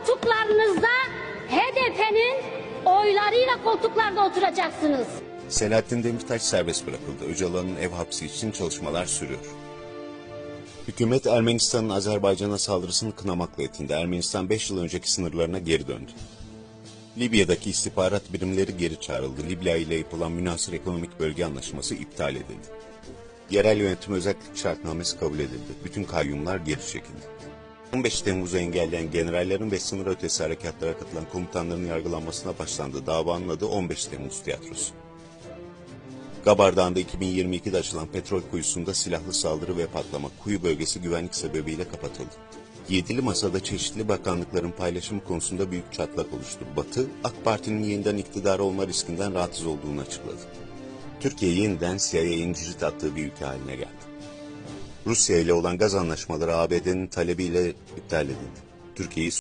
koltuklarınızda HDP'nin oylarıyla koltuklarda oturacaksınız. Selahattin Demirtaş serbest bırakıldı. Öcalan'ın ev hapsi için çalışmalar sürüyor. Hükümet Ermenistan'ın Azerbaycan'a saldırısını kınamakla yetindi. Ermenistan 5 yıl önceki sınırlarına geri döndü. Libya'daki istihbarat birimleri geri çağrıldı. Libya ile yapılan münasır ekonomik bölge anlaşması iptal edildi. Yerel yönetim özellik şartnamesi kabul edildi. Bütün kayyumlar geri çekildi. 15 Temmuz'u engelleyen generallerin ve sınır ötesi harekatlara katılan komutanların yargılanmasına başlandı. Davanın adı 15 Temmuz Tiyatrosu. Gabardağ'da 2022'de açılan petrol kuyusunda silahlı saldırı ve patlama kuyu bölgesi güvenlik sebebiyle kapatıldı. Yedili masada çeşitli bakanlıkların paylaşımı konusunda büyük çatlak oluştu. Batı, AK Parti'nin yeniden iktidar olma riskinden rahatsız olduğunu açıkladı. Türkiye yeniden CIA'nin cirit attığı bir ülke haline geldi. Rusya ile olan gaz anlaşmaları ABD'nin talebiyle iptal edildi. Türkiye'yi